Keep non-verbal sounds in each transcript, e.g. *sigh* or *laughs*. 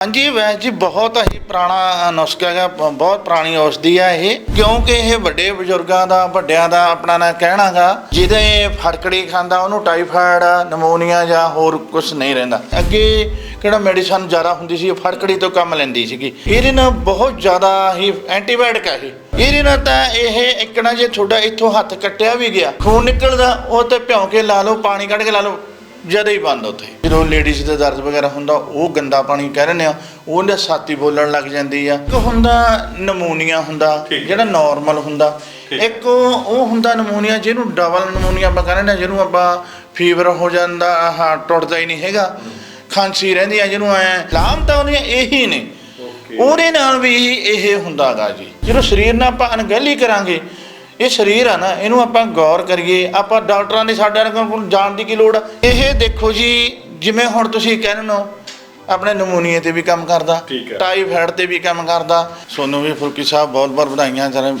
ਹਾਂਜੀ ਵੈਦ ਜੀ ਬਹੁਤ ਹੀ ਪੁਰਾਣਾ ਨੁਸਖਾ ਹੈਗਾ ਬਹੁਤ ਪੁਰਾਣੀ ਔਸ਼ਧੀ ਹੈ ਇਹ। ਕਿਉਂਕਿ ਇਹ ਵੱਡੇ ਬਜ਼ੁਰਗਾਂ ਦਾ, ਵੱਡਿਆਂ ਦਾ ਆਪਣਾ ਨਾ ਕਹਿਣਾਗਾ ਜਿਹਦੇ ਫੜਕੜੀ ਖਾਂਦਾ, ਉਹਨੂੰ ਟਾਈਫਾਇਡ ਨਮੋਨੀਆ ਜਾਂ ਹੋਰ ਕੁਝ ਨਹੀਂ ਰਹਿੰਦਾ। ਅੱਗੇ ਕਿਹੜਾ ਮੈਡੀਸਨ ਜ਼ਿਆਦਾ ਹੁੰਦੀ ਸੀ, ਉਹ ਫੜਕੜੀ ਤੋਂ ਕੰਮ ਲੈਂਦੀ ਸੀਗੀ। ਇਹਦੇ ਨਾਲ ਬਹੁਤ ਜ਼ਿਆਦਾ ਹੀ ਐਂਟੀਬਾਇਓਟਿਕ ਹੈ ਇਹ। ਇਹਦੇ ਨਾਲ ਤਾਂ ਇਹ ਇੱਕ ਨਾ ਜੇ ਤੁਹਾਡਾ ਇੱਥੋਂ ਹੱਥ ਕੱਟਿਆ ਵੀ ਗਿਆ, ਖੂਨ ਨਿਕਲਦਾ, ਉਹ ਤੇ ਭਿਉਂ ਕੇ ਲਾ ਲਓ, ਪਾਣੀ ਕੱਢ ਕੇ ਲਾ ਲਓ ਜਦੇ ਹੀ ਬੰਦ ਉੱਥੇ। ਜਦੋਂ ਲੇਡੀਜ਼ ਦੇ ਦਰਦ ਵਗੈਰਾ ਹੁੰਦਾ ਉਹ ਗੰਦਾ ਪਾਣੀ ਕਹਿ ਰਹੇ ਆ ਉਹਦੇ ਛਾਤੀ ਬੋਲਣ ਲੱਗ ਜਾਂਦੀ ਆ। ਇੱਕ ਹੁੰਦਾ ਨਮੂਨੀਆ ਹੁੰਦਾ ਹੈ। ਜਿਹੜਾ ਨਾਰਮਲ ਹੁੰਦਾ। ਇੱਕ ਉਹ ਹੁੰਦਾ ਨਮੂਨੀਆ ਜਿਹਨੂੰ ਡਬਲ ਨਮੂਨੀਆ ਆਪਾਂ ਕਹਿੰਦੇ ਨੇ ਜਿਹਨੂੰ ਆਪਾਂ ਫੀਵਰ ਹੋ ਜਾਂਦਾ ਆਹ ਟੁੱਟਦਾ ਹੀ ਨਹੀਂ ਹੈਗਾ। ਖਾਂਸੀ ਰਹਿੰਦੀ ਆ ਜਿਹਨੂੰ ਐ ਲਾਮ ਤਾਂ ਉਹਦੀਆਂ ਇਹੀ ਨੇ। ਉਹਦੇ ਨਾਲ ਵੀ ਇਹ ਹੁੰਦਾਗਾ ਜੀ। ਜਦੋਂ ਸਰੀਰ ਨਾਲ ਆਪਾਂ ਅਣਗਹਿਲੀ ਕਰਾਂਗੇ ਇਹ ਸਰੀਰ ਆ ਨਾ ਇਹਨੂੰ ਆਪਾਂ ਗੌਰ ਕਰੀਏ ਆਪਾਂ ਡਾਕਟਰਾਂ ਦੇ ਸਾਡੇ ਕੋਲ ਜਾਣ ਦੀ ਕੀ ਲੋੜ ਆ? ਇਹ ਦੇਖੋ ਜੀ ਜਿਵੇਂ ਹੁਣ ਤੁਸੀਂ ਕਹਿੰਦੇ ਹੋ ਆਪਣੇ ਨਮੂਨੀਏ ਤੇ ਵੀ ਕੰਮ ਕਰਦਾ ਹੈ। ਟਾਈਫਾਇਡ ਤੇ ਵੀ ਕੰਮ ਕਰਦਾ। ਸੋਨੂੰ ਵੀ ਫੁਲਕੀ ਸਾਹਿਬ ਬਹੁਤ ਬਹੁਤ ਵਧਾਈਆਂ ਸਾਰੇ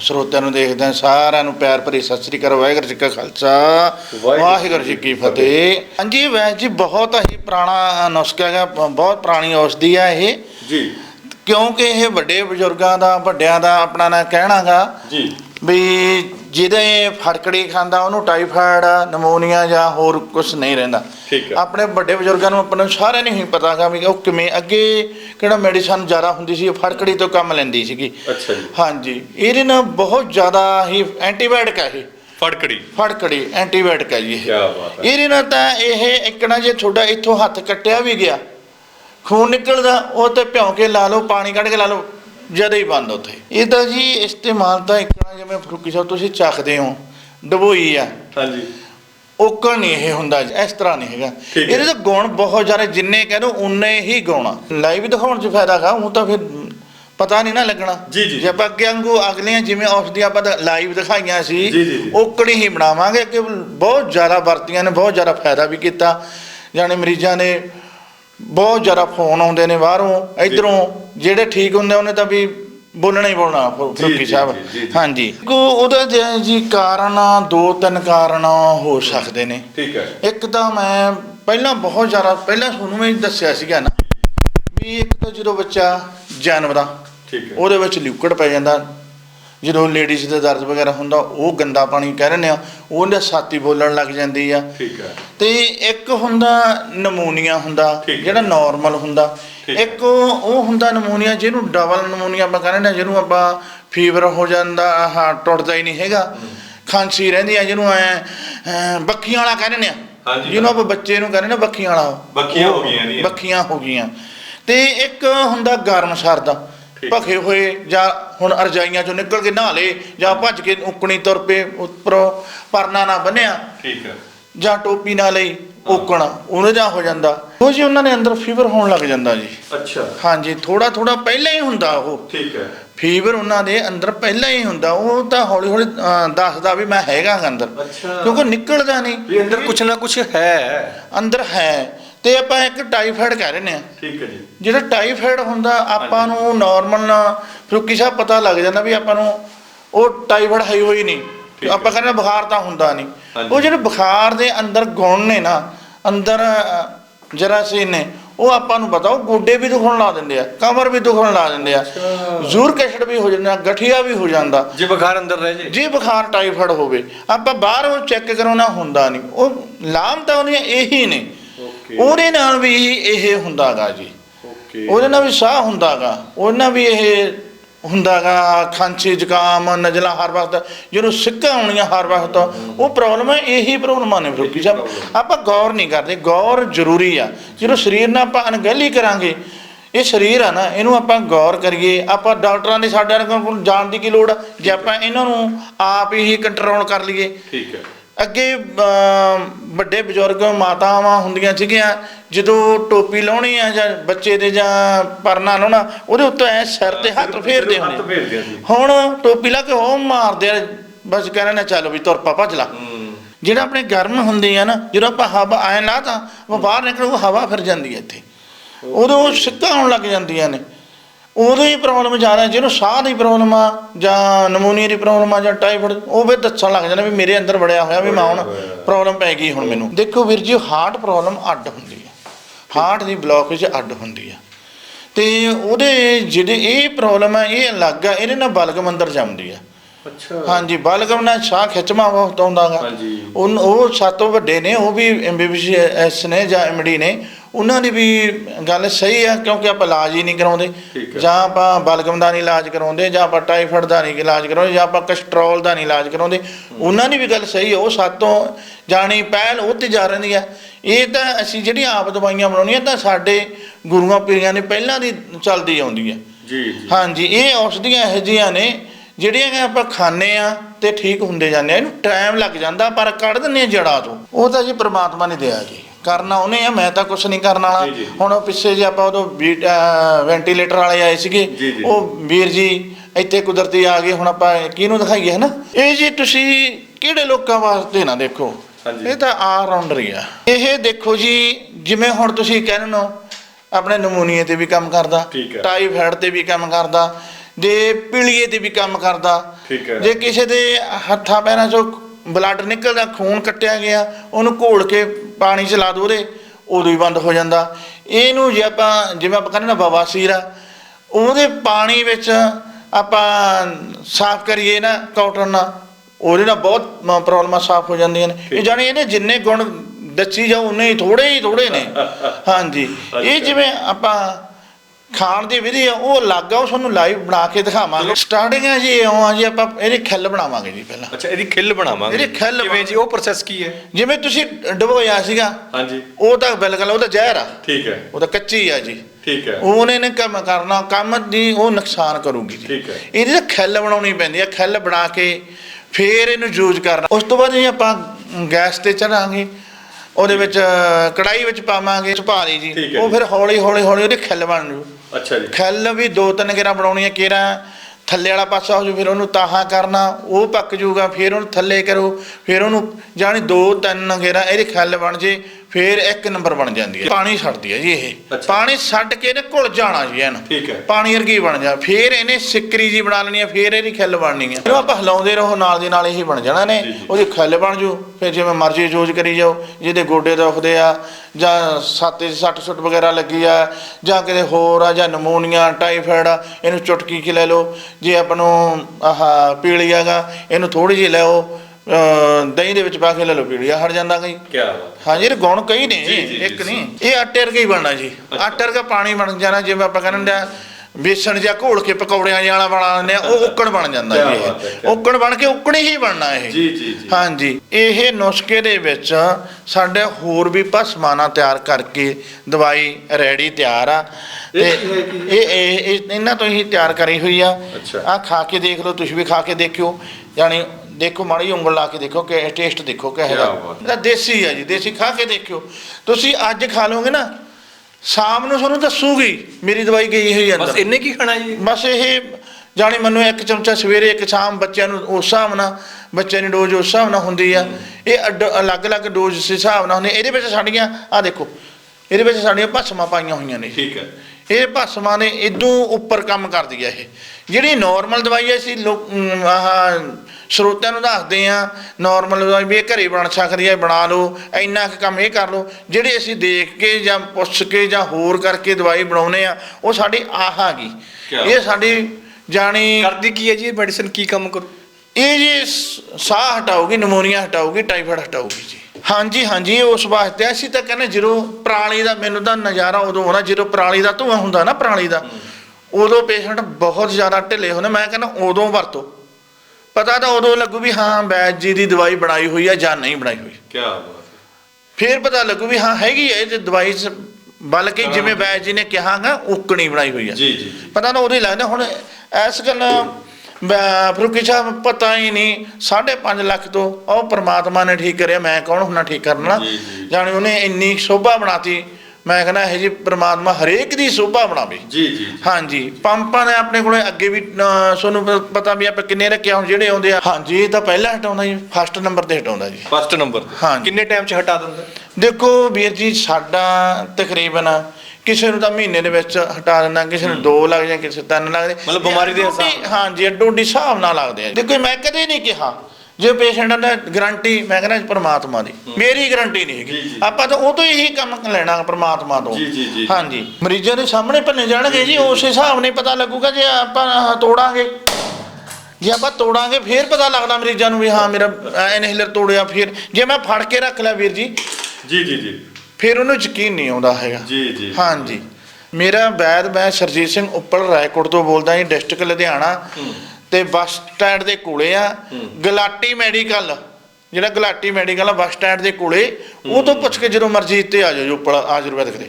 ਸਰੋਤਿਆਂ ਨੂੰ ਦੇਖਦੇ ਹਾਂ ਸਾਰਿਆਂ ਨੂੰ ਪਿਆਰ ਭਰੀ ਸਤਿ ਸ੍ਰੀ ਅਕਾਲ ਵਾਹਿਗੁਰੂ ਜੀ ਕਾ ਖਾਲਸਾ ਵਾਹਿਗੁਰੂ ਜੀ ਕੀ ਫਤਿਹ। ਹਾਂਜੀ ਵੈਦ ਜੀ ਬਹੁਤ ਹੀ ਪੁਰਾਣਾ ਨੁਸਖਾ ਬ- ਬਹੁਤ ਪੁਰਾਣੀ ਔਸ਼ਧੀ ਹੈ ਇਹ। ਜੀ। ਕਿਉਂਕਿ ਇਹ ਵੱਡੇ ਬਜ਼ੁਰਗਾਂ ਦਾ ਵੱਡਿਆਂ ਦਾ ਆਪਣਾ ਨਾ ਕਹਿਣਾਗਾ। ਜੀ। ਵੀ ਜਿਹਦੇ ਫੜਕੜੀ ਖਾਂਦਾ ਉਹਨੂੰ ਟਾਈਫਾਇਡ ਨਮੂਨੀਆ ਜਾਂ ਹੋਰ ਕੁਝ ਨਹੀਂ ਰਹਿੰਦਾ। ਠੀਕ ਹੈ। ਆਪਣੇ ਵੱਡੇ ਬਜ਼ੁਰਗਾਂ ਨੂੰ ਆਪਾਂ ਨੂੰ ਸਾਰਿਆਂ ਨੂੰ ਹੀ ਪਤਾਗਾ ਵੀ ਉਹ ਕਿਵੇਂ ਅੱਗੇ ਕਿਹੜਾ ਮੈਡੀਸਨ ਜ਼ਿਆਦਾ ਹੁੰਦੀ ਸੀ ਉਹ ਫੜਕੜੀ ਤੋਂ ਕੰਮ ਲੈਂਦੀ ਸੀਗੀ। ਅੱਛਾ ਜੀ। ਹਾਂਜੀ। ਇਹਦੇ ਨਾਲ ਬਹੁਤ ਜ਼ਿਆਦਾ ਹੀ ਐਂਟੀਬਾਇਓਟਿਕ ਹੈ ਇਹ। ਫੜਕੜੀ। ਫੜਕੜੀ ਐਂਟੀਬਾਇਓਟਿਕ ਹੈ ਜੀ ਇਹ। ਕੀ ਬਾਤ ਹੈ ਇਹਦੇ ਨਾਲ ਤਾਂ ਇਹ ਇੱਕ ਨਾ ਜੇ ਤੁਹਾਡਾ ਇੱਥੋਂ ਹੱਥ ਕੱਟਿਆ ਵੀ ਗਿਆ ਖੂਨ ਨਿਕਲਦਾ ਉਹ ਤੇ ਭਿਉਂ ਕੇ ਲਾ ਲਓ ਪਾਣੀ ਕੱਢ ਕੇ ਲਾ ਲਓ ਜਦੇ ਹੀ ਬੰਦ ਉੱਥੇ। ਇਹ ਤਾਂ ਜੀ ਇਸਤੇਮਾਲ ਤਾਂ ਇੱਕ ਨਾ ਜਿਵੇਂ ਫਰੂਕੀ ਸਾਹਿਬ ਤੁਸੀਂ ਚੱਖਦੇ ਹੋ ਡਬੋਈ ਆ। ਹਾਂਜੀ। ਓਕਣ ਨਹੀਂ ਇਹ ਹੁੰਦਾ ਇਸ ਤਰ੍ਹਾਂ ਨਹੀਂ ਹੈਗਾ। ਇਹਦੇ ਤਾਂ ਗੁਣ ਬਹੁਤ ਜ਼ਿਆਦਾ ਜਿੰਨੇ ਕਹਿ ਦੋ ਉਨੇ ਹੀ ਗੁਣ ਆ। ਲਾਈਵ ਦਿਖਾਉਣ 'ਚ ਫਾਇਦਾ ਗਾ ਉਹ ਤਾਂ ਫਿਰ ਪਤਾ ਨਹੀਂ ਨਾ ਲੱਗਣਾ। ਜੀ, ਜੀ। ਜੇ ਆਪਾਂ ਅੱਗੇ ਵਾਂਗੂ ਅਗਲੀਆਂ ਜਿਵੇਂ ਔਸ਼ਧੀਆਂ ਆਪਾਂ ਲਾਈਵ ਦਿਖਾਈਆਂ ਸੀ। ਓਕਣੀ ਹੀ ਬਣਾਵਾਂਗੇ ਕਿ ਬਹੁਤ ਜ਼ਿਆਦਾ ਵਰਤੀਆਂ ਨੇ ਬਹੁਤ ਜ਼ਿਆਦਾ ਫਾਇਦਾ ਵੀ ਕੀਤਾ। ਜਾਣੇ ਮਰੀਜ਼ਾਂ ਨੇ ਬਹੁਤ ਜ਼ਿਆਦਾ ਫੋਨ ਆਉਂਦੇ ਨੇ ਬਾਹਰੋਂ ਇਧਰੋਂ ਜਿਹੜੇ ਠੀਕ ਹੁੰਦੇ ਉਹਨੇ ਤਾਂ ਵੀ ਬੋਲਣਾ ਹੀ ਬੋਲਣਾ ਫਰੂਕੀ ਸਾਹਿਬ। ਹਾਂਜੀ। ਕੋ ਉਹਦਾ ਜੇ ਜੀ ਕਾਰਨ ਦੋ ਤਿੰਨ ਕਾਰਨ ਹੋ ਸਕਦੇ ਨੇ। ਠੀਕ ਹੈ। ਇੱਕ ਤਾਂ ਮੈਂ ਪਹਿਲਾਂ ਬਹੁਤ ਜ਼ਿਆਦਾ ਪਹਿਲਾਂ ਤੁਹਾਨੂੰ ਮੈਂ ਦੱਸਿਆ ਸੀਗਾ ਨਾ ਵੀ ਇੱਕ ਤਾਂ ਜਦੋਂ ਬੱਚਾ ਜਨਮਦਾ ਠੀਕ ਹੈ। ਉਹਦੇ ਵਿੱਚ ਲਿਕੁਇਡ ਪੈ ਜਾਂਦਾ ਜਦੋਂ ਲੇਡੀਜ਼ ਦੇ ਦਰਦ ਵਗੈਰਾ ਹੁੰਦਾ ਉਹ ਗੰਦਾ ਪਾਣੀ ਕਹਿ ਰਹੇ ਆ ਉਹਦੇ ਛਾਤੀ ਬੋਲਣ ਲੱਗ ਜਾਂਦੀ ਆ ਠੀਕ ਹੈ ਤੇ ਇੱਕ ਹੁੰਦਾ ਨਮੂਨੀਆ ਹੁੰਦਾ ਠੀਕ ਹੈ। ਜਿਹੜਾ ਨਾਰਮਲ ਹੁੰਦਾ ਠੀਕ ਹੈ। ਇੱਕ ਉਹ ਉਹ ਹੁੰਦਾ ਨਮੂਨੀਆ ਜਿਹਨੂੰ ਡਬਲ ਨਮੂਨੀਆ ਆਪਾਂ ਕਹਿੰਦੇ ਨੇ ਜਿਹਨੂੰ ਆਪਾਂ ਫੀਵਰ ਹੋ ਜਾਂਦਾ ਆਹ ਟੁੱਟਦਾ ਹੀ ਨਹੀਂ ਹੈਗਾ ਖਾਂਸੀ ਰਹਿੰਦੀ ਆ ਜਿਹਨੂੰ ਐ ਬੱਖੀਆਂ ਵਾਲਾ ਕਹਿੰਦੇ ਆ ਹਾਂਜੀ। ਜਿਹਨੂੰ ਆਪਾਂ ਬੱਚੇ ਨੂੰ ਕਹਿੰਦੇ ਨੇ ਬੱਖੀਆਂ ਵਾਲਾ ਬੱਖੀਆਂ ਹੋ ਗਈਆਂ ਇਹਦੀਆਂ। ਬੱਖੀਆਂ ਹੋ ਗਈਆਂ ਤੇ ਇੱਕ ਹੁੰਦਾ ਗਰਮ ਸਰਦ। ਭਖੇ ਹੋਏ ਜਾਂ ਹੁਣ ਅਰਜਾਈਆਂ ਚੋਂ ਨਿਕਲ ਕੇ ਨਹਾ ਲਏ ਜਾਂ ਭੱਜ ਕੇ ਉਕਣੀ ਤੁਰ ਪਏ ਉੱਪਰੋਂ ਪਰਨਾ ਨਾ ਬੰਨਿਆ ਠੀਕ ਹੈ। ਜਾਂ ਟੋਪੀ ਨਾ ਲਈ ਓਕਣਾ ਉਹਨੇ ਜਾਂ ਹੋ ਜਾਂਦਾ। ਉਹ ਜੀ ਉਹਨਾਂ ਨੇ ਅੰਦਰ ਫੀਵਰ ਹੋਣ ਲੱਗ ਜਾਂਦਾ ਜੀ। ਅੱਛਾ। ਹਾਂਜੀ ਥੋੜਾ ਥੋੜਾ ਪਹਿਲਾਂ ਹੀ ਹੁੰਦਾ ਉਹ। ਠੀਕ ਹੈ। ਫੀਵਰ ਉਹਨਾਂ ਦੇ ਅੰਦਰ ਪਹਿਲਾਂ ਹੀ ਹੁੰਦਾ। ਉਹ ਤਾਂ ਹੌਲੀ ਹੌਲੀ ਦੱਸਦਾ ਵੀ ਮੈਂ ਹੈਗਾ ਅੰਦਰ। ਅੱਛਾ। ਕਿਉਂਕਿ ਨਿਕਲਦਾ ਨਹੀਂ। ਵੀ ਅੰਦਰ ਕੁਛ ਨਾ ਕੁਛ ਹੈ। ਅੰਦਰ ਹੈ। ਤੇ ਆਪਾਂ ਇੱਕ ਟਾਈਫਾਇਡ ਕਹਿ ਰਹੇ ਹਾਂ। ਠੀਕ ਹੈ ਜੀ। ਜਿਹੜਾ ਟਾਈਫਾਇਡ ਹੁੰਦਾ ਆਪਾਂ ਨੂੰ ਨਾਰਮਲ ਫਰੂਕੀ ਸਾਹਿਬ ਪਤਾ ਲੱਗ ਜਾਂਦਾ ਵੀ ਆਪਾਂ ਨੂੰ ਉਹ ਟਾਈਫਾਇਡ ਹੈ ਹੋਈ ਨਹੀਂ। ਆਪਾਂ ਕਹਿੰਦੇ ਬੁਖਾਰ ਤਾਂ ਹੁੰਦਾ ਨਹੀਂ। ਉਹ ਜਿਹੜੇ ਬੁਖਾਰ ਦੇ ਅੰਦਰ ਗੁਣ ਨੇ ਨਾ ਅੰਦਰ ਜਰਾਸੀਨ ਨੇ ਉਹ ਆਪਾਂ ਨੂੰ ਪਤਾ ਉਹ ਗੋਡੇ ਵੀ ਦੁਖਣ ਲਾ ਦਿੰਦੇ ਆ ਕਮਰ ਵੀ ਦੁਖਣ ਲਾ ਦਿੰਦੇ ਆ। ਜ਼ੂਰ ਐਸਿਡ ਵੀ ਹੋ ਜਾਂਦਾ ਗਠੀਆ ਵੀ ਹੋ ਜਾਂਦਾ। ਜੇ ਬੁਖਾਰ ਅੰਦਰ ਰਹਿ ਜੇ। ਜੇ ਬੁਖਾਰ ਟਾਈਫਾਇਡ ਹੋਵੇ ਆਪਾਂ ਬਾਹਰੋਂ ਚੈੱਕ ਕਰਾਉਣਾ ਹੁੰਦਾ ਨਹੀਂ। ਉਹ ਲਾਮ ਤਾਂ ਉਹਦੀਆਂ ਇਹੀ ਨੇ। ਉਹਦੇ ਨਾਲ ਵੀ ਇਹ ਹੁੰਦਾਗਾ ਜੀ। ਓਕੇ ਉਹਦੇ ਨਾਲ ਵੀ ਸਾਹ ਹੁੰਦਾਗਾ। ਉਹਦੇ ਨਾਲ ਵੀ ਇਹ ਹੁੰਦਾਗਾ ਖਾਂਸੀ ਜ਼ੁਕਾਮ ਨਜ਼ਲਾ ਹਰ ਵਕਤ ਜਿਹਨੂੰ ਸਿੱਕਾ ਆਉਣੀਆਂ ਹਰ ਵਕਤ ਉਹ ਪ੍ਰੋਬਲਮ ਹੈ ਇਹੀ ਪ੍ਰੋਬਲਮਾਂ ਨੇ ਫਰੂਕੀ ਸਾਹਿਬ। ਆਪਾਂ ਗੌਰ ਨਹੀਂ ਕਰਦੇ ਗੌਰ ਜ਼ਰੂਰੀ ਆ। ਜਦੋਂ ਸਰੀਰ ਨਾਲ ਆਪਾਂ ਅਣਗਹਿਲੀ ਕਰਾਂਗੇ ਇਹ ਸਰੀਰ ਆ ਨਾ ਇਹਨੂੰ ਆਪਾਂ ਗੌਰ ਕਰੀਏ। ਆਪਾਂ ਡਾਕਟਰਾਂ ਦੇ ਸਾਡੇ ਕੋਲ ਜਾਣ ਦੀ ਕੀ ਲੋੜ ਜੇ ਆਪਾਂ ਇਹਨਾਂ ਨੂੰ ਆਪ ਹੀ ਕੰਟਰੋਲ ਕਰ ਲਈਏ। ਠੀਕ ਹੈ। ਅੱਗੇ ਵੱਡੇ ਬਜ਼ੁਰਗ ਮਾਤਾਵਾਂ ਹੁੰਦੀਆਂ ਸੀਗੀਆਂ ਜਦੋਂ ਟੋਪੀ ਲਾਉਣੀ ਆ ਜਾਂ ਬੱਚੇ ਦੇ ਜਾਂ ਪਰਨਾ ਲਾਉਣਾ ਉਹਦੇ ਉੱਤੇ ਐ ਸਿਰ ਤੇ ਹੱਥ ਫੇਰਦੇ ਹੁੰਦੇ ਹੁਣ ਟੋਪੀ ਲਾ ਕੇ ਉਹ ਮਾਰਦੇ ਆ ਬਸ ਕਹਿੰਦੇ ਨੇ ਚੱਲ ਵੀ ਤੁਰ ਪਾ ਭੱਜ ਲਾ। ਹੂੰ। ਜਿਹੜਾ ਆਪਣੇ ਗਰਮ ਹੁੰਦੇ ਆ ਨਾ ਜਦੋਂ ਆਪਾਂ ਹਵਾ ਐ ਲਾ ਤਾਂ ਉਹ ਬਾਹਰ ਨਿਕਲ ਉਹ ਹਵਾ ਫਿਰ ਜਾਂਦੀ ਹੈ ਇੱਥੇ। ਉਦੋਂ ਸਿੱਕਾ ਆਉਣ ਲੱਗ ਜਾਂਦੀਆਂ ਨੇ। ਉਦੋਂ ਹੀ ਪ੍ਰੋਬਲਮ ਜ਼ਿਆਦਾ ਜਿਹਨੂੰ ਸਾਹ ਦੀ ਪ੍ਰੋਬਲਮ ਆ ਜਾਂ ਨਮੂਨੀਆ ਦੀ ਪ੍ਰੋਬਲਮ ਆ ਜਾਂ ਟਾਈਫਾਇਡ ਉਹ ਵੀ ਦੱਸਣ ਲੱਗ ਜਾਂਦਾ ਵੀ ਮੇਰੇ ਅੰਦਰ ਵੜਿਆ ਹੋਇਆ ਵੀ ਮੈਂ ਹੁਣ ਪ੍ਰੋਬਲਮ ਪੈ ਗਈ ਹੁਣ ਮੈਨੂੰ। ਦੇਖੋ ਵੀਰ ਜੀ ਹਾਰਟ ਪ੍ਰੋਬਲਮ ਅੱਡ ਹੁੰਦੀ ਹੈ। ਹਾਰਟ ਦੀ ਬਲੌਕੇਜ ਅੱਡ ਹੁੰਦੀ ਆ ਤੇ ਉਹਦੇ ਜਿਹੜੇ ਇਹ ਪ੍ਰੋਬਲਮ ਹੈ ਇਹ ਅਲੱਗ ਆ ਇਹਦੇ ਨਾਲ ਬਲਗਮ ਅੰਦਰ ਜੰਮਦੀ ਆ। ਅੱਛਾ। ਹਾਂਜੀ ਬਲਗਮ ਨਾਲ ਸਾਹ ਖਿੱਚਵਾ ਆਉਂਦਾਗਾ ਹਾਂਜੀ। ਉਨ ਉਹ ਸਾਤੋਂ ਵੱਡੇ ਨੇ ਉਹ ਵੀ ਐਮਬੀਬੀਐਸ ਨੇ ਜਾਂ ਐਮਡੀ ਨੇ ਉਹਨਾਂ ਦੀ ਵੀ ਗੱਲ ਸਹੀ ਆ ਕਿਉਂਕਿ ਆਪਾਂ ਇਲਾਜ ਹੀ ਨਹੀਂ ਕਰਾਉਂਦੇ। ਹੈ। ਜਾਂ ਆਪਾਂ ਬਲਗਮ ਦਾ ਨਹੀਂ ਇਲਾਜ ਕਰਾਉਂਦੇ ਜਾਂ ਆਪਾਂ ਟਾਈਫਾਇਡ ਦਾ ਨਹੀਂ ਇਲਾਜ ਕਰਾਉਂਦੇ ਜਾਂ ਆਪਾਂ ਕਸਟਰੋਲ ਦਾ ਨਹੀਂ ਇਲਾਜ ਕਰਾਉਂਦੇ। ਉਹਨਾਂ ਦੀ ਵੀ ਗੱਲ ਸਹੀ ਆ ਉਹ ਸਾਤੋਂ ਜਾਣੀ ਪਹਿਲ ਉਹ ਤੇ ਜਾ ਰਹੀ ਆ। ਇਹ ਤਾਂ ਅਸੀਂ ਜਿਹੜੀਆਂ ਆਪ ਦਵਾਈਆਂ ਬਣਾਉਣੀਆਂ ਤਾਂ ਸਾਡੇ ਗੁਰੂਆਂ ਪੀਰਾਂ ਨੇ ਪਹਿਲਾਂ ਦੀ ਚੱਲਦੀ ਆਉਂਦੀ ਜੀ ਜੀ। ਹਾਂਜੀ ਇਹ ਔਸ਼ਧੀਆਂ ਇਹੋ ਜਿਹੀਆਂ ਨੇ ਜਿਹੜੀਆਂ ਕਿ ਆਪਾਂ ਖਾਂਦੇ ਆ ਤੇ ਠੀਕ ਹੁੰਦੇ ਜਾਂਦੇ ਆ। ਇਹਨੂੰ ਟਾਈਮ ਲੱਗ ਜਾਂਦਾ ਪਰ ਕੱਢ ਆ ਜੜਾਂ ਤੋਂ। ਉਹ ਤਾਂ ਜੀ ਪ੍ਰਮਾਤਮਾ ਨੇ ਦਿਆ ਜੀ। ਕਰਨਾ ਉਹਨੇ ਆ ਮੈਂ ਤਾਂ ਕੁਝ ਨਹੀਂ ਕਰਨ ਵਾਲਾ। ਹੁਣ ਉਹ ਪਿੱਛੇ ਜੇ ਆਪਾਂ ਉਦੋਂ ਵੈਂਟੀਲੇਟਰ ਵਾਲੇ ਆਏ ਸੀਗੇ। ਉਹ ਵੀਰ ਜੀ ਇੱਥੇ ਕੁਦਰਤੀ ਆ ਗਏ ਹੁਣ ਆਪਾਂ ਕਿਹਨੂੰ ਦਿਖਾਈਏ ਹਨਾ ਇਹ ਜੀ ਤੁਸੀਂ ਕਿਹੜੇ ਲੋਕਾਂ ਵਾਸਤੇ ਨਾ ਦੇਖੋ। ਇਹ ਤਾਂ ਆਲ ਰਾਉਂਡਰ ਹੀ ਆ ਇਹ ਦੇਖੋ ਜੀ ਜਿਵੇਂ ਹੁਣ ਤੁਸੀਂ ਕਹਿੰਦੇ ਹੋ ਆਪਣੇ ਨਮੂਨੀਏ ਤੇ ਵੀ ਕੰਮ ਕਰਦਾ। ਟਾਈਫਾਇਡ ਤੇ ਵੀ ਕੰਮ ਕਰਦਾ ਜੇ ਪੀਲੀਏ ਤੇ ਵੀ ਕੰਮ ਕਰਦਾ। ਜੇ ਕਿਸੇ ਦੇ ਹੱਥਾਂ ਪੈਰਾਂ 'ਚੋਂ ਬਲੱਡ ਨਿਕਲਦਾ ਖੂਨ ਕੱਟਿਆ ਗਿਆ ਉਹਨੂੰ ਘੋਲ ਕੇ ਪਾਣੀ 'ਚ ਲਾ ਦੋ ਉਹਦੇ ਉਦੋਂ ਹੀ ਬੰਦ ਹੋ ਜਾਂਦਾ। ਇਹਨੂੰ ਜੇ ਆਪਾਂ ਜਿਵੇਂ ਆਪਾਂ ਕਹਿੰਦੇ ਨਾ ਬਵਾਸੀਰ ਆ ਉਹਦੇ ਪਾਣੀ ਵਿੱਚ ਆਪਾਂ ਸਾਫ਼ ਕਰੀਏ ਨਾ ਕਾਟਨ ਨਾਲ ਉਹਦੇ ਨਾਲ ਬਹੁਤ ਪ੍ਰੋਬਲਮਾਂ ਸਾਫ਼ ਹੋ ਜਾਂਦੀਆਂ ਨੇ। ਇਹ ਜਾਣੀ ਇਹਨੇ ਜਿੰਨੇ ਗੁਣ ਦੱਸੀ ਜਾਓ ਉਨੇ ਹੀ ਥੋੜੇ ਹੀ ਥੋੜੇ ਨੇ। *laughs* ਹਾਂਜੀ। ਇਹ। ਜਿਵੇਂ ਆਪਾਂ ਖਾਣ ਦੀ ਵਿਧੀ ਆ ਉਹ ਅਲੱਗ ਆ ਉਹ ਤੁਹਾਨੂੰ ਲਾਈਵ ਬਣਾ ਕੇ ਦਿਖਾਵਾਂਗੇ। ਸਟਾਰਟਿੰਗ ਹੈ ਜੀ ਇਉਂ ਆ ਜੀ ਆਪਾਂ ਇਹਦੀ ਖਿੱਲ ਬਣਾਵਾਂਗੇ ਜੀ ਪਹਿਲਾਂ। ਅੱਛਾ ਇਹਦੀ ਖਿੱਲ ਬਣਾਵਾਂਗੇ ਇਹਦੀ ਖਿੱਲ ਕਿਵੇਂ ਜੀ ਉਹ ਪ੍ਰੋਸੈਸ ਕੀ ਹੈ? ਜਿਵੇਂ ਤੁਸੀਂ ਡਬੋਇਆ ਸੀਗਾ ਹਾਂਜੀ। ਉਹ ਤਾਂ ਬਿਲਕੁਲ ਉਹ ਤਾਂ ਜ਼ਹਿਰ ਆ। ਠੀਕ ਹੈ। ਉਹ ਤਾਂ ਕੱਚੀ ਆ ਜੀ। ਠੀਕ ਹੈ। ਉਹਨੇ ਨੇ ਕੰਮ ਕਰਨਾ ਕੰਮ ਦੀ ਉਹ ਨੁਕਸਾਨ ਕਰੂਗੀ ਜੀ। ਠੀਕ ਹੈ। ਇਹਦੀ ਤਾਂ ਖਿੱਲ ਬਣਾਉਣੀ ਪੈਂਦੀ ਆ ਖਿੱਲ ਬਣਾ ਕੇ ਫੇਰ ਇਹਨੂੰ ਯੂਜ਼ ਕਰਨਾ। ਉਸ ਤੋਂ ਬਾਅਦ ਜੀ ਆਪਾਂ ਗੈਸ ਤੇ ਚੜਾਂਗੇ ਉਹਦੇ ਵਿੱਚ ਕੜਾਈ ਵਿੱਚ ਪਾਵਾਂਗੇ ਲਈ ਜੀ। ਉਹ। ਫਿਰ ਹੌਲੀ ਹੌਲੀ ਹੌਲੀ ਉਹਦੀ ਖਿੱਲ ਬਣ ਜੂ। ਅੱਛਾ ਜੀ। ਖੱਲ ਵੀ ਦੋ ਤਿੰਨ ਗੇਰਾ ਬਣਾਉਣੀਆਂ ਕੇਰਾ, ਥੱਲੇ ਵਾਲਾ ਪਾਸਾ ਹੋ ਜੂ, ਫਿਰ ਉਹਨੂੰ ਤਾਹਾ ਕਰਨਾ, ਉਹ ਪੱਕ ਜੂਗਾ, ਫਿਰ ਉਹਨੂੰ ਥੱਲੇ ਕਰੋ, ਫਿਰ ਉਹਨੂੰ ਜਾਣੀ ਦੋ ਤਿੰਨ ਗੇਰਾ ਇਹਦੇ ਖੱਲ ਬਣ ਜੇ ਫਿਰ ਇੱਕ ਨੰਬਰ ਬਣ ਜਾਂਦੀ ਹੈ। ਪਾਣੀ ਛੱਡਦੀ ਹੈ ਜੀ ਇਹ। ਪਾਣੀ ਛੱਡ ਕੇ ਇਹਨੇ ਘੁਲ ਜਾਣਾ ਜੀ ਇਹਨੂੰ। ਠੀਕ ਹੈ। ਪਾਣੀ ਵਰਗੀ ਬਣ ਜਾ। ਫਿਰ ਇਹਨੇ ਸਿੱਕਰੀ ਜੀ ਬਣਾ ਲੈਣੀ ਹੈ ਫਿਰ ਇਹਦੀ ਖੱਲ ਬਣਨੀ ਹੈ। ਇਹਨੂੰ ਆਪਾਂ ਹਿਲਾਉਂਦੇ ਰਹੋ ਨਾਲ ਦੀ ਨਾਲ ਇਹੀ ਬਣ ਜਾਣਾ ਨੇ। ਉਹਦੀ ਖੱਲ ਬਣ ਜੂ। ਫਿਰ ਜਿਵੇਂ ਮਰਜ਼ੀ ਯੂਜ਼ ਕਰੀ ਜਾਓ। ਜਿਹਦੇ ਗੋਡੇ ਦੁਖਦੇ ਆ ਜਾਂ ਸਾਤੇ 'ਚ ਸੱਟ ਸੁੱਟ ਵਗੈਰਾ ਲੱਗੀ ਆ ਜਾਂ ਕਿਤੇ ਹੋਰ ਆ ਜਾਂ ਨਮੂਨੀਆ ਟਾਈਫਾਇਡ ਆ ਇਹਨੂੰ ਚੁਟਕੀ 'ਚ ਲੈ ਲਓ। ਜੇ ਆਪਾਂ ਨੂੰ ਆਹ ਪੀਲੀ ਆਗਾ ਇਹਨੂੰ ਥੋੜੀ ਜਿਹੀ ਲੈਓ ਦਹੀਂ ਦੇ ਵਿੱਚ ਪਾ ਕੇ ਲੈ ਲਓ ਪੀਲੀਆ ਹਟ ਜਾਂਦਾ ਕਈ ਕੀ ਬਾਤ। ਹਾਂਜੀ ਇਹ ਗੁਣ ਕਈ ਨੇ ਜੀ, ਜੀ, ਇੱਕ ਜੀ, ਨਹੀਂ। ਇਹ ਆਟੇ ਵਰਗਾ ਹੀ ਬਣਨਾ ਜੀ। ਆਟੇ ਵਰਗਾ ਪਾਣੀ ਬਣ ਜਾਣਾ ਜਿਵੇਂ ਆਪਾਂ ਕਹਿੰਦੇ ਆ ਬੇਸਣ ਜਾਂ ਘੋਲ ਕੇ ਪਕੌੜਿਆਂ ਜਿਹਾ ਵਾਲਾ ਬਣਾ ਲੈਂਦੇ ਆ ਉਹ ਉੱਕਣ ਬਣ ਜਾਂਦਾ ਕਿਆ ਜੀ ਬਾਤ ਹੈ, ਇਹ ਕਿਆ ਉੱਕਣ ਬਣ ਕੇ ਉੱਕਣੀ ਹੀ ਬਣਨਾ ਇਹ। ਜੀ ਜੀ ਜੀ। ਹਾਂਜੀ। ਇਹ ਨੁਸਖੇ ਦੇ ਵਿੱਚ ਸਾਡੇ ਹੋਰ ਵੀ ਭਸਮਾਨਾ ਤਿਆਰ ਕਰਕੇ ਦਵਾਈ ਰੈਡੀ ਤਿਆਰ ਆ। ਇਹ ਤੇ ਕੀ ਹੈ ਕੀ? ਇਹ ਇਹ ਇਹ- ਇਹਨਾਂ ਤੋਂ ਹੀ ਤਿਆਰ ਕਰੀ ਹੋਈ ਆ। ਅੱਛਾ। ਆ ਖਾ ਕੇ ਦੇਖ ਲਓ ਤੁਸੀਂ ਵੀ ਖਾ ਕੇ ਦੇਖਿਓ। ਯਾਨੀ ਦੇਖੋ ਮਾੜੀ ਉਂਗਲ ਲਾ ਕੇ ਦੇਖੋ ਕਿ ਟੇਸਟ ਦੇਖੋ ਕਿਹੋ ਕਿਆ ਜਿਹਾ ਬਾਤ ਹੈ। ਇਹਦਾ ਦੇਸੀ ਆ ਜੀ ਦੇਸੀ ਖਾ ਕੇ ਦੇਖਿਓ। ਤੁਸੀਂ ਅੱਜ ਖਾ ਲਓਗੇ ਨਾ ਸ਼ਾਮ ਨੂੰ ਤੁਹਾਨੂੰ ਦੱਸੂਗੀ ਮੇਰੀ ਦਵਾਈ ਗਈ ਹੋਈ ਬਸ ਅੰਦਰ ਇੰਨੇ ਕੀ ਖਾਣਾ ਜੀ? ਬਸ ਇਹ ਜਾਣੀ ਮੈਨੂੰ ਇੱਕ ਚਮਚਾ ਸਵੇਰੇ ਇੱਕ ਸ਼ਾਮ ਬੱਚਿਆਂ ਨੂੰ ਉਸ ਹਿਸਾਬ ਨਾਲ ਬੱਚਿਆਂ ਦੀ ਡੋਜ਼ ਉਸ ਹਿਸਾਬ ਨਾਲ ਹੁੰਦੀ ਆ। ਇਹ ਅਲੱਗ-ਅਲੱਗ ਡੋਜ਼ ਦੇ ਹਿਸਾਬ ਨਾਲ ਹੁੰਦੀ ਇਹਦੇ ਵਿੱਚ ਸਾਡੀਆਂ ਆ ਦੇਖੋ ਇਹਦੇ ਵਿੱਚ ਸਾਡੀਆਂ ਭਸਮਾਂ ਪਾਈਆਂ ਹੋਈਆਂ ਨੇ ਠੀਕ ਹੈ। ਇਹ ਭਸਮਾਂ ਨੇ ਇਦੋਂ ਉੱਪਰ ਕੰਮ ਕਰਦੀ ਆ ਇਹ। ਜਿਹੜੀ ਨਾਰਮਲ ਦਵਾਈ ਐ ਸੀ ਆਹ ਸਰੋਤਿਆਂ ਨੂੰ ਦੱਸਦੇ ਆ ਨਾਰਮਲ ਦਵਾਈ ਵੀ ਇਹ ਘਰੇ ਬਣ ਸਕਦੀ ਹੈ ਬਣਾ ਲਓ ਇੰਨਾ ਕੁ ਕੰਮ ਇਹ ਕਰ ਲਓ। ਜਿਹੜੇ ਅਸੀਂ ਦੇਖ ਕੇ ਜਾਂ ਪੁੱਛ ਕੇ ਜਾਂ ਹੋਰ ਕਰਕੇ ਦਵਾਈ ਬਣਾਉਨੇ ਆ ਉਹ ਸਾਡੀ ਆਹ ਆ ਗਈ? ਇਹ ਸਾਡੀ ਜਾਣੀ ਕਰਦੀ ਕੀ ਹੈ ਜੀ ਇਹ ਮੈਡੀਸਨ ਕੀ ਕੰਮ ਕਰੂ? ਇਹ ਜੀ ਸਾਹ ਹਟਾਊਗੀ ਨਮੂਨੀਆ ਹਟਾਊਗੀ ਟਾਈਫਾਇਡ ਹਟਾਊਗੀ ਜੀ। ਹਾਂਜੀ ਹਾਂਜੀ ਉਸ ਵਾਸਤੇ। ਅਸੀਂ ਤਾਂ ਕਹਿੰਦੇ ਜਦੋਂ ਪਰਾਲੀ ਦਾ ਮੈਨੂੰ ਤਾਂ ਨਜ਼ਾਰਾ ਉਦੋਂ ਆਉਂਦਾ ਜਦੋਂ ਪਰਾਲੀ ਦਾ ਧੂਆਂ ਹੁੰਦਾ ਨਾ ਪਰਾਲੀ ਦਾ ਉਦੋਂ ਪੇਸ਼ੈਂਟ ਬਹੁਤ ਜ਼ਿਆਦਾ ਢਿੱਲੇ ਹੁੰਦੇ ਮੈਂ ਕਹਿੰਦਾ ਉਦੋਂ ਵਰਤੋ। ਪਤਾ ਤਾਂ ਉਦੋਂ ਲੱਗੂ ਵੀ ਹਾਂ ਬੈਜ ਜੀ ਦੀ ਦਵਾਈ ਬਣਾਈ ਹੋਈ ਆ ਜਾਂ ਨਹੀਂ ਬਣਾਈ ਹੋਈ। ਕੀ ਬਾਤ ਫੇਰ ਪਤਾ ਲੱਗੂ ਵੀ ਹਾਂ ਹੈਗੀ ਹੈ ਇਹ ਤੇ ਦਵਾਈ ਬਲਕਿ ਜਿਵੇਂ ਬੈਜ ਜੀ ਨੇ ਕਿਹਾਗਾ ਉਕਣੀ ਬਣਾਈ ਹੋਈ ਆ। ਜੀ ਜੀ ਜੀ। ਪਤਾ ਨਾ ਉਦੋਂ ਹੀ ਲੱਗਦਾ ਹੁਣ ਇਸ ਗੱਲ ਫਰੂਕੀ ਸਾਹਿਬ ਪਤਾ ਹੀ ਨਹੀਂ। 5.5 ਲੱਖ ਤੋਂ ਉਹ ਪ੍ਰਮਾਤਮਾ ਨੇ ਠੀਕ ਕਰਿਆ ਮੈਂ ਕੌਣ ਹੁੰਨਾ ਠੀਕ ਕਰਨਾ। ਜਾਣੀ ਉਹਨੇ ਇੰਨੀ ਸ਼ੋਭਾ ਬਣਾਤੀ। ਮੈਂ ਕਹਿੰਦਾ ਇਹ ਜੀ ਪ੍ਰਮਾਤਮਾ ਹਰੇਕ ਦੀ ਸ਼ੋਭਾ ਬਣਾਵੇ। ਜੀ ਜੀ ਜੀ। ਹਾਂਜੀ। ਪੰਪਾਂ ਨੇ ਆਪਣੇ ਕੋਲੇ ਅੱਗੇ ਵੀ ਤੁਹਾਨੂੰ ਪਤਾ ਵੀ ਆਪਾਂ ਕਿੰਨੇ ਰੱਖਿਆ ਹੁਣ ਜਿਹੜੇ ਆਉਂਦੇ ਆ। ਹਾਂਜੀ ਇਹ ਤਾਂ ਪਹਿਲਾਂ ਹਟਾਉਂਦਾ ਜੀ ਫਸਟ ਨੰਬਰ ਤੇ ਹਟਾਉਂਦਾ ਜੀ। ਫਸਟ ਨੰਬਰ ਤੇ। ਹਾਂਜੀ। ਕਿੰਨੇ ਟਾਈਮ ਚ ਹਟਾ ਦਿੰਦਾ? ਦੇਖੋ ਵੀਰ ਜੀ ਸਾਡਾ ਤਕਰੀਬਨ ਕਿਸੇ ਨੂੰ ਤਾਂ ਮਹੀਨੇ ਦੇ ਵਿੱਚ ਹਟਾ ਦਿੰਦਾ ਕਿਸੇ ਨੂੰ 2 ਲੱਗ ਜਾਂ ਕਿਸੇ ਤਿੰਨ ਲੱਗਦੇ ਮਤਲਬ ਬਿਮਾਰੀ ਦੇ ਹਿਸਾਬ ਹਾਂਜੀ ਅੱਡੋ ਅੱਡੀ ਹਿਸਾਬ ਨਾਲ ਲੱਗਦੇ ਆ ਦੇਖੋ ਮੈਂ ਕਦੇ ਨਹੀਂ ਕਿਹਾ ਜੇ ਪੇਸ਼ੈਂਟ ਦਾ ਗਾਰੰਟੀ ਮੈਂ ਕਹਿੰਦਾ ਪ੍ਰਮਾਤਮਾ ਦੀ। ਮੇਰੀ ਗਾਰੰਟੀ ਨਹੀਂ ਜੀ, ਹੈਗੀ। ਜੀ। ਆਪਾਂ ਤਾਂ ਉਹ ਤੋਂ ਇਹੀ ਕੰਮ ਲੈਣਾ ਪ੍ਰਮਾਤਮਾ ਤੋਂ। ਜੀ, ਜੀ, ਜੀ। ਹਾਂਜੀ। ਮਰੀਜ਼ਾਂ ਦੇ ਸਾਹਮਣੇ ਭੰਨੇ ਜਾਣਗੇ ਜੀ ਉਸ ਹਿਸਾਬ ਨਾਲ ਹੀ ਪਤਾ ਲੱਗੂਗਾ ਜੇ ਆਪਾਂ ਤੋੜਾਂਗੇ। ਜੇ ਆਪਾਂ ਤੋੜਾਂਗੇ ਫੇਰ ਪਤਾ ਲੱਗਦਾ ਮਰੀਜ਼ਾਂ ਨੂੰ ਵੀ ਹਾਂ ਮੇਰਾ ਇਨਹੇਲਰ ਤੋੜਿਆ ਫਿਰ। ਜੇ ਮੈਂ ਫੜ ਕੇ ਰੱਖ ਲਿਆ ਵੀਰ ਜੀ। ਜੀ ਜੀ ਜੀ। ਫਿਰ ਉਹਨੂੰ ਯਕੀਨ ਨਹੀਂ ਆਉਂਦਾ ਹੈਗਾ। ਜੀ ਜੀ। ਹਾਂਜੀ। ਮੇਰਾ ਵੈਦ ਮੈਂ ਸਰਜੀਤ ਸਿੰਘ ਉੱਪਲ ਰਾਏਕੋਟ ਤੋਂ ਬੋਲਦਾ ਜੀ ਡਿਸਟ੍ਰਿਕਟ ਲੁਧਿਆਣਾ। ਤੇ ਬੱਸ ਸਟੈਂਡ ਦੇ ਕੋਲੇ ਆ ਗਲਾਟੀ ਮੈਡੀਕਲ। ਜਿਹੜਾ ਗਲਾਟੀ ਮੈਡੀਕਲ ਆ ਬੱਸ ਸਟੈਂਡ ਦੇ ਕੋਲੇ ਉਹ ਤੋਂ ਪੁੱਛ ਕੇ ਜਦੋਂ ਮਰਜ਼ੀ ਇੱਥੇ ਆ ਜਾਓ ਉੱਪਲ ਆਯੁਰਵੈਦਿਕ ਦੇ।